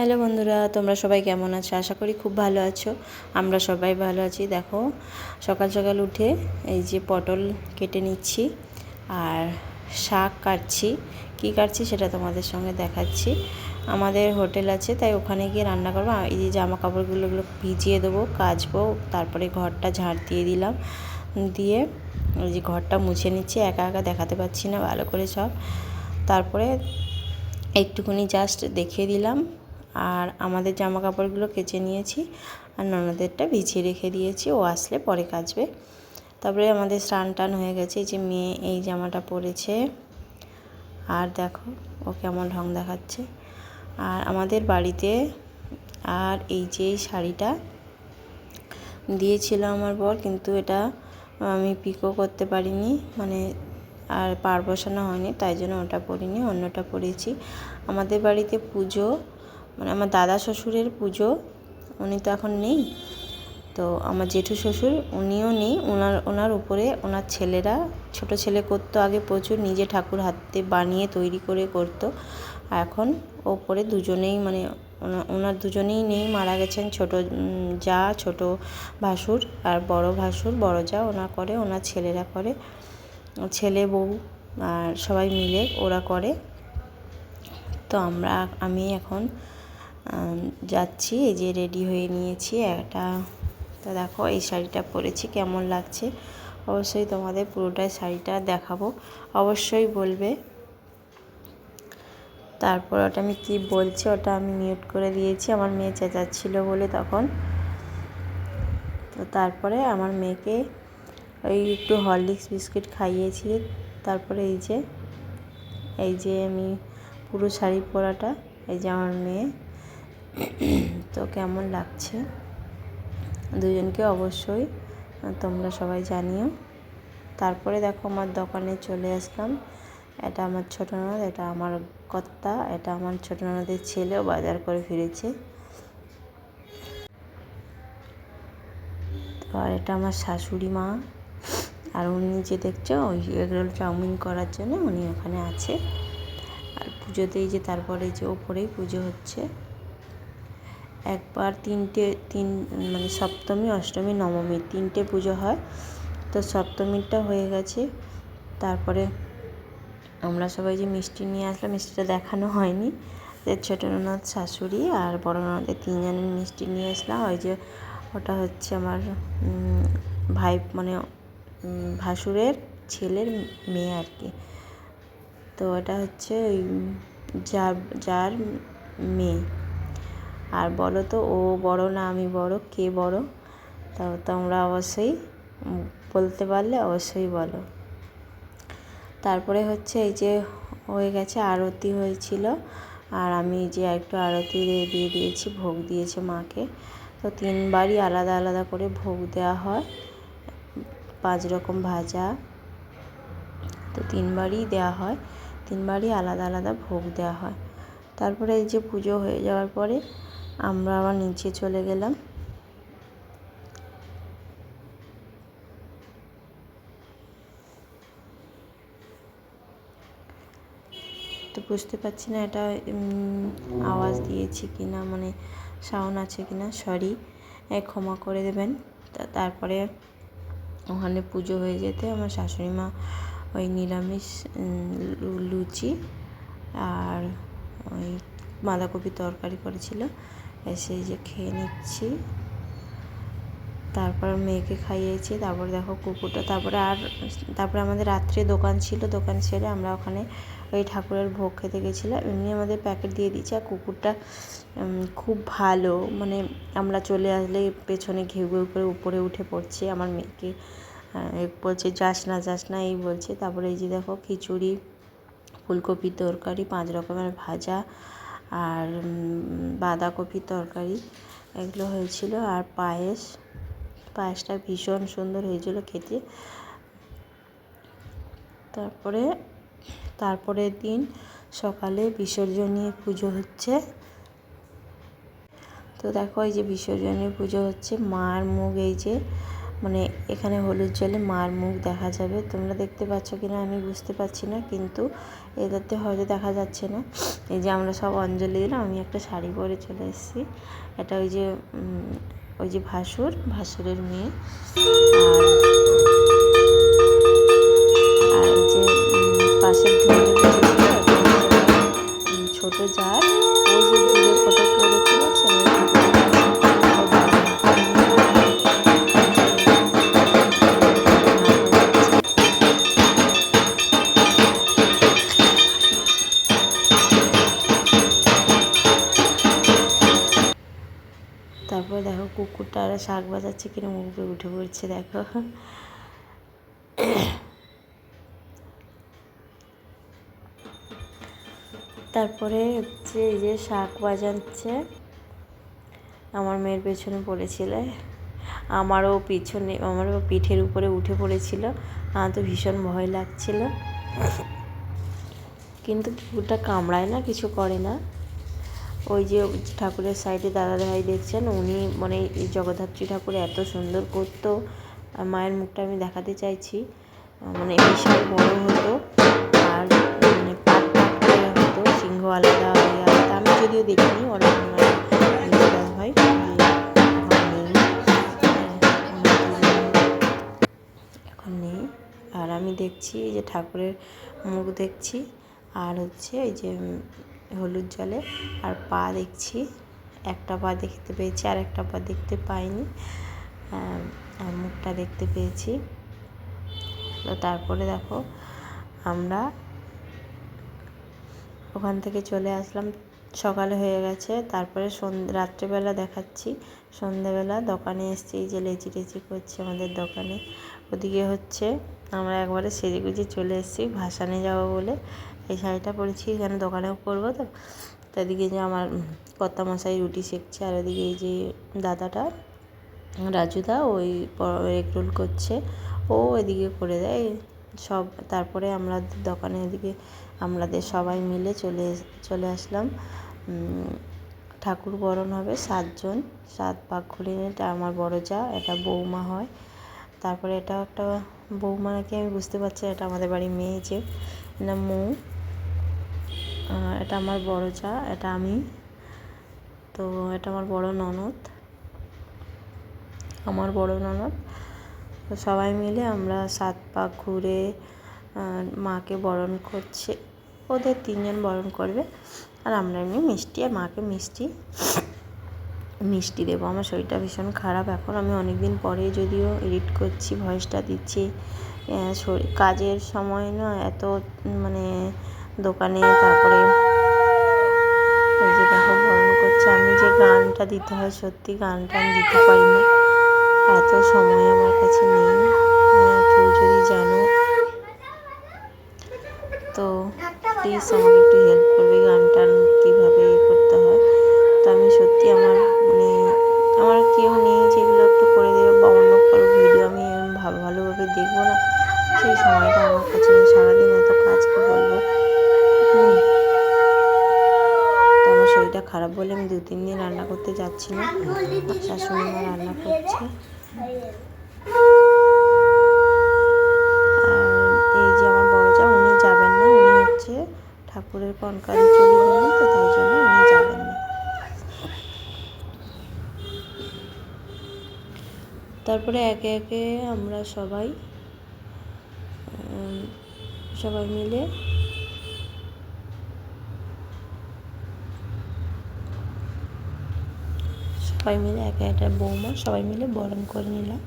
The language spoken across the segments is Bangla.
হ্যালো বন্ধুরা, তোমরা সবাই কেমন আছো? আশা করি খুব ভালো আছো। আমরা সবাই ভালো আছি। দেখো, সকাল সকাল উঠে এই যে পটল কেটে নিচ্ছি আর শাক কাটছি। কী কাটছি সেটা তোমাদের সঙ্গে দেখাচ্ছি। আমাদের হোটেল আছে, তাই ওখানে গিয়ে রান্না করব। এই যে জামা কাপড়গুলো ভিজিয়ে দেবো, কাচবো, তারপরে ঘরটা ঝাড় দিয়ে দিলাম। দিয়ে ওই যে ঘরটা মুছে নিচ্ছি, একা একা দেখাতে পাচ্ছি না, ভালো করে সব। তারপরে একটুখানি জাস্ট দেখিয়ে দিলাম। আর আমাদের জামা কাপড়গুলো কেচে নিয়েছি আর ননদেরটা ভিজিয়ে রেখে দিয়েছি। ও আসলে পরে কাচবে। তারপরে আমাদের স্নান টান হয়ে গেছে। যে মেয়ে এই জামাটা পরেছে। আর দেখো, ও কেমন ঢং দেখাচ্ছে। আর আমাদের বাড়িতে আর এই যে শাড়িটা দিয়েছিল আমার বর, কিন্তু এটা আমি পিকো করতে পারিনি। মানে আর পার বসানো হয়নি, তাই জন্য ওটা পরিনি, অন্যটা পরেছি। আমাদের বাড়িতে পুজো মানে আমার দাদা শ্বশুরের পুজো, উনি তো এখন নেই। তো আমার জেঠু শ্বশুর, উনিও নেই। ওনার ওনার উপরে ওনার ছেলেরা, ছোট ছেলে করতো আগে প্রচুর, নিজে ঠাকুর হাতে বানিয়ে তৈরি করে করতো। এখন ওপরে দুজনেই মানে ওনার দুজনেই নেই, মারা গেছেন ছোট যা, ছোট ভাসুর আর বড় ভাসুর, বড় যা ওনা করে, ওনার ছেলেরা করে। ছেলে, বউ আর সবাই মিলে ওরা করে। তো আমরা, আমি এখন যাচ্ছি, এই যে রেডি হয়ে নিয়েছি একটা। তো দেখো, এই শাড়িটা পরেছি, কেমন লাগছে? অবশ্যই তোমাদের পুরোটাই শাড়িটা দেখাবো। অবশ্যই বলবে। তারপর ওটা আমি কি বলছি, ওটা আমি মিউট করে দিয়েছি। আমার মেয়ে চেঁচাচ্ছিল বলে তখন। তো তারপরে আমার মেয়েকে ওই একটু হরলিক্স বিস্কিট খাইয়েছি। তারপরে এই যে এই যে আমি পুরো শাড়ি পরাটা, এই যে আমার মেয়ে। তো কেমন লাগছে? দুজনকে অবশ্যই তোমরা সবাই জানিও। তারপরে দেখো আমার দোকানে চলে আসলাম। এটা আমার ছোটো ননদ, এটা আমার কর্তা, এটা আমার ছোটো ননদের ছেলেও বাজার করে ফিরেছে। তো আর এটা আমার শাশুড়ি মা। আর উনি যে দেখছ, ওই এগরোল চাউমিন করার জন্য উনি ওখানে আছে। আর পুজোতেই যে তারপরে যে ওপরেই পুজো হচ্ছে। একবার তিনটে, তিন মানে সপ্তমী, অষ্টমী, নবমী তিনটে পুজো হয়। তো সপ্তমীরটা হয়ে গেছে। তারপরে আমরা সবাই যে মিষ্টি নিয়ে আসলাম, মিষ্টিটা দেখানো হয়নি। ছোটো ননদ শাশুড়ি আর বড় ননদের তিনজনের মিষ্টি নিয়ে আসলাম। ওই যে ওটা হচ্ছে আমার ভাই মানে ভাসুরের ছেলের মেয়ে আর কি। তো ওটা হচ্ছে ওই যার যার মেয়ে। আর বলো তো, ও বড় না আমি বড়? কে বড়? তো তোমরা অবশ্যই বলতে পারলে অবশ্যই বলো। তারপরে হচ্ছে এই যে হয়ে গেছে আরতি হয়েছিল। আর আমি যে একটু আরতি দিয়ে দিয়েছি, ভোগ দিয়েছে মাকে। তো তিনবারই আলাদা আলাদা করে ভোগ দেওয়া হয়। পাঁচ রকম ভাজা। তো তিনবারই দেওয়া হয়। তিনবারই আলাদা আলাদা ভোগ দেওয়া হয়। তারপরে এই যে পুজো হয়ে যাওয়ার পরে আমরা আবার নিচে চলে গেলাম। তো বুঝতে পারছি না এটা আওয়াজ দিয়েছি কি না মানে সাউন্ড আছে কি না সরি ক্ষমা করে দেবেন। তারপরে ওখানে পুজো হয়ে যেতে আমার শাশুড়ি মা ওই নিরামিষ লুচি আর ওই বাঁধাকপি তরকারি করেছিল। এসে যে খেয়ে নিচ্ছি। তারপর মেয়েকে খাইয়েছি, তারপর দেখো কুকুরটা, তারপরে আর, তারপরে আমাদের রাত্রে দোকান ছিল, দোকান ছেড়ে আমরা ওখানে ওই ঠাকুরের ভোগ খেতে গেছিলাম। এমনি আমাদের প্যাকেট দিয়ে দিচ্ছে আর কুকুরটা খুব ভালো মানে আমরা চলে আসলে পেছনে ঘেউ ঘেউ করে উপরে উঠে পড়ছে, আমার মেয়েকে বলছে, যাস না যাস না, এই বলছে। তারপরে এই যে দেখো খিচুড়ি, ফুলকপির তরকারি, পাঁচ রকমের ভাজা আর বাঁধাকপির তরকারি এগুলো হয়েছিল। আর পায়েস, পায়েসটা ভীষণ সুন্দর হয়েছিল খেতে। তারপরে, তারপরের দিন সকালে বিসর্জনীয় পুজো হচ্ছে। তো দেখো, এই যে বিসর্জনীয় পুজো হচ্ছে, মার মুখ এই যে মানে এখানে হলুদ জলে মার মুখ দেখা যাবে। তোমরা দেখতে পাচ্ছ কি না আমি বুঝতে পারছি না, কিন্তু এটাতে হয়তো দেখা যাচ্ছে না। এই যে আমরা সব অঞ্জলি দিলাম, আমি একটা শাড়ি পরে চলে এসেছি। এটা ওই যে ওই যে ভাসুর, ভাসুরের মেয়ে। আর যে ছোট যার ওই তারপরে দেখো কুকুরটা আর শাক বাজাচ্ছে কিরম উপরে উঠে পড়ছে, দেখো। তারপরে হচ্ছে এই যে শাক বাজাচ্ছে, আমার মেয়ের পেছনে পড়েছিল। আমারও পিছনে, আমারও পিঠের উপরে উঠে পড়েছিল। আমার তো ভীষণ ভয় লাগছিল। কিন্তু কুকুরটা কামড়ায় না, কিছু করে না। ওই যে ঠাকুরের সাইডে দাদা ভাই দেখছেন? উনি মানে জগদ্ধাত্রী ঠাকুর এত সুন্দর করতো। মায়ের মুখটা আমি দেখাতে চাইছি। মানে বিশাল বড় হতো। আর মানে হতো, সিংহ আলাদা আলাদা। আমি যদিও দেখিনি, অনেক ভাই এখন নেই। আর আমি দেখছি যে ঠাকুরের মুখ দেখছি। আর হচ্ছে এই যে হলুদ জলে আর পা দেখছি। একটা পা দেখতে পেয়েছি, আর একটা পা দেখতে পাইনি। আর মুখটা দেখতে পেয়েছি। তো তারপরে দেখো, আমরা ওখান থেকে চলে আসলাম। সকালে হয়ে গেছে। তারপরে রাত্রেবেলা দেখাচ্ছি। সন্ধ্যেবেলা দোকানে এসছি। যে লেচি টেচি করছে আমাদের দোকানে। ওদিকে হচ্ছে আমরা একবারে সেজে গুজে চলে এসেছি। ভাসানে যাব বলে এই শাড়িটা পরেছি, এখানে দোকানেও করব তো। তাদিকে যে আমার কর্তা মশাই রুটি সেঁকছে আর ওদিকে এই যে দাদাটা, রাজুদা, ওই এগ রোল করছে। ও এদিকে করে দেয়, সব তারপরে আমরা দোকানে এদিকে আমাদের সবাই মিলে চলে চলে আসলাম। ঠাকুর বরণ হবে সাতজন, সাত পাক ঘুরে এটা আমার বড় যা, এটা বৌমা হয়। তারপরে এটা একটা বৌমা নাকি আমি বুঝতে পারছি এটা আমাদের বাড়ির মেয়ে যে না মৌ। এটা আমার বড় চা, এটা আমি। তো এটা আমার বড় ননদ। আমার বড় ননদ। তো সবাই মিলে আমরা সাত পাক ঘুরে মাকে বরণ করছে। ওদের তিনজন বরণ করবে। আর আমরা এমনি মিষ্টি, আর মাকে মিষ্টি মিষ্টি দেবো। আমার শরীরটা ভীষণ খারাপ। এখন আমি অনেক দিন পরে যদিও এডিট করছি ভয়েসটা দিচ্ছি। শরীর, কাজের সময় না এত মানে দোকানে, তারপরে এই যে দেখো, বরণ করছে। আমি যে গানটা দিতে হয়, সত্যি গানটা আমি দিতে পারি না এত সময় আমার কাছে নেই। কেউ যদি জানো, তো প্লিজ আমাকে একটু হেল্প করবে গানটা কীভাবে করতে হয়। তো আমি সত্যি আমার মানে আমার কেউ নেই যেগুলো একটু করে দেবে, বা অন্য কারও ভিডিও আমি ভালো ভালোভাবে দেখব না। সেই সময়টা আমার কাছে সারাদিন এত কাজকে বলব হুম তো আমার শরীরটা খারাপ বলে আমি দু তিন দিন রান্না করতে যাচ্ছি না। শাশুড়ি মা রান্না করছে। আর এই যে আমার বড় যা উনি যাবেন না, উনি হচ্ছে ঠাকুরের কনকালি চলে গেলেন, তো তাই জন্য উনি যাবেন না। তারপরে একে একে আমরা সবাই সবাই মিলে সবাই মিলে একে একটা বৌমা সবাই মিলে বরণ করে নিলাম।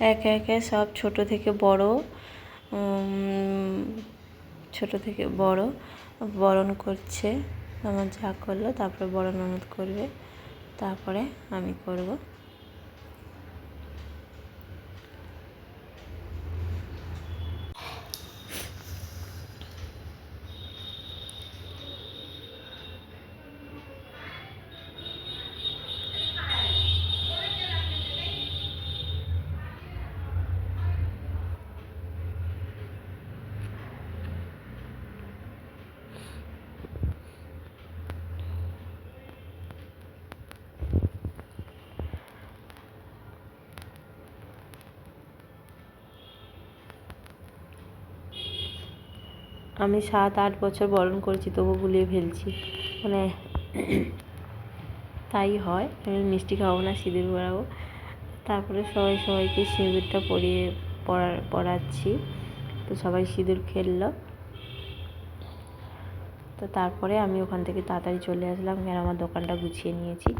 একে একে সব ছোট থেকে বড় ছোট থেকে বড়, বরণ করছে। আমার যা করল, তারপরে বড় ননদ করবে। তারপরে আমি করব। আমি সাত, আট বছর বরণ করেছি, তবু গুলিয়ে ফেলছি। মানে তাই হয়, আমি মিষ্টি খাব না, সিঁদুর পরাবো। তারপরে সবাই সবাইকে সিঁদুরটা পরিয়ে পরা, পরাচ্ছি। তো সবাই সিঁদুর খেললো। তো তারপরে আমি ওখান থেকে তাড়াতাড়ি চলে আসলাম কেন আমার দোকানটা গুছিয়ে নিয়েছি।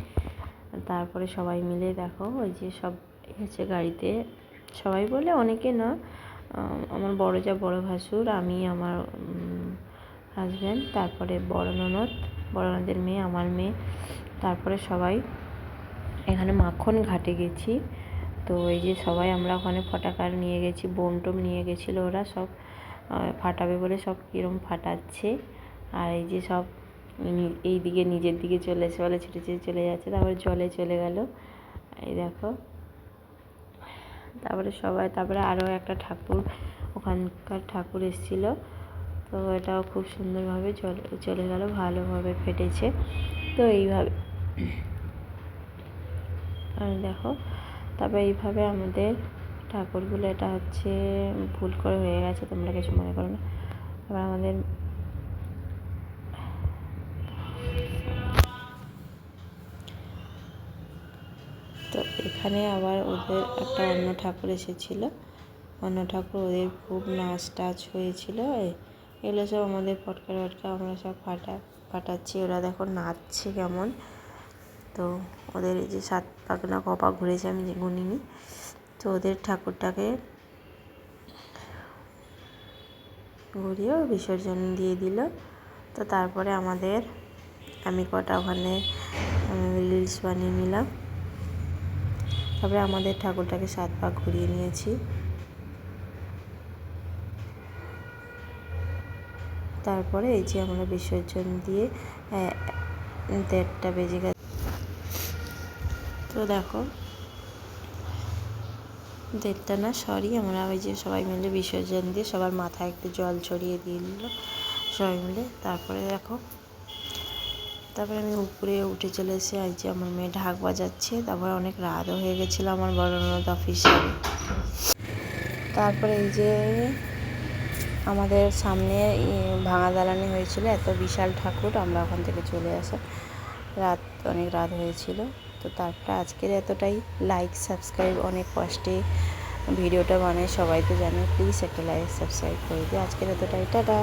তারপরে সবাই মিলে দেখো, ওই যে সব এসেছে গাড়িতে। সবাই বলে অনেকে না আমার বড় যা বড় ভাসুর, আমি আমার হাজব্যান্ড তারপরে বড় ননদ, বড় ননদের মেয়ে, আমার মেয়ে, তারপরে সবাই এখানে মাখন ঘাটে গেছি। তো এই যে সবাই আমরা ওখানে ফটাকার নিয়ে গেছি বোম টোম নিয়ে গেছিল ওরা সব ফাটাবে বলে সব কীরম ফাটাচ্ছে। আর এই যে সব এই দিকে নিজের দিকে চলে এসে বলে ছুটে ছুটে চলে যাচ্ছে, তারপরে জলে চলে গেল। এই দেখো তারপরে সবাই, তারপরে আরও একটা ঠাকুর, ওখানকার ঠাকুর এসেছিল। তো এটাও খুব সুন্দরভাবে চলে চলে গেল, ভালোভাবে ফেটেছে। তো এইভাবে। আর দেখো, তারপরে এইভাবে আমাদের ঠাকুরগুলো, এটা হচ্ছে ভুল করে হয়ে গেছে, তোমরা কিছু মনে করো না। তারপর আমাদের এখানে আবার ওদের একটা অন্য ঠাকুর এসেছিল। অন্য ঠাকুর ওদের খুব নাচ টাচ হয়েছিল। এগুলো সব আমাদের পটকা টটকা আমরা সব ফাটা, ফাটাচ্ছি। ওরা দেখো নাচছে কেমন। তো ওদের এই যে সাত পাক না কপা ঘুরেছে, আমি গুনিনি। তো ওদের ঠাকুরটাকে ঘুরিয়ে বিসর্জন দিয়ে দিল। তো তারপরে আমাদের আমি কটা ওখানে রিলস বানিয়ে নিলাম। তারপরে আমাদের ঠাকুরটাকে সাত পাক ঘুরিয়ে নিয়েছি। তারপরে এই যে আমরা বিসর্জন দিয়ে দেড়টা বেজে গেছে। তো দেখো, দেড়টা না সরি, আমরা ওই যে সবাই মিলে বিসর্জন দিয়ে সবার মাথায় একটু জল ছড়িয়ে দিল। সবাই মিলে তারপরে দেখো তারপরে আমি উপরে উঠে চলে এসে এই যে আমার মেয়ে ঢাক বাজাচ্ছে, তারপরে অনেক রাতও হয়ে গেছিল আমার বড় ননদ অফিসে। তারপরে এই যে আমাদের সামনে ভাঙা দালানি হয়েছিল, এত বিশাল ঠাকুর, আমরা ওখান থেকে চলে আসা। রাত, অনেক রাত হয়েছিল। তো তারপরে আজকের এতটাই। লাইক সাবস্ক্রাইব অনেক কষ্টে ভিডিওটা বানাই, সবাই তো জানে। প্লিজ একটা লাইক সাবস্ক্রাইব করে দিই আজকের এতটাই। টাটা!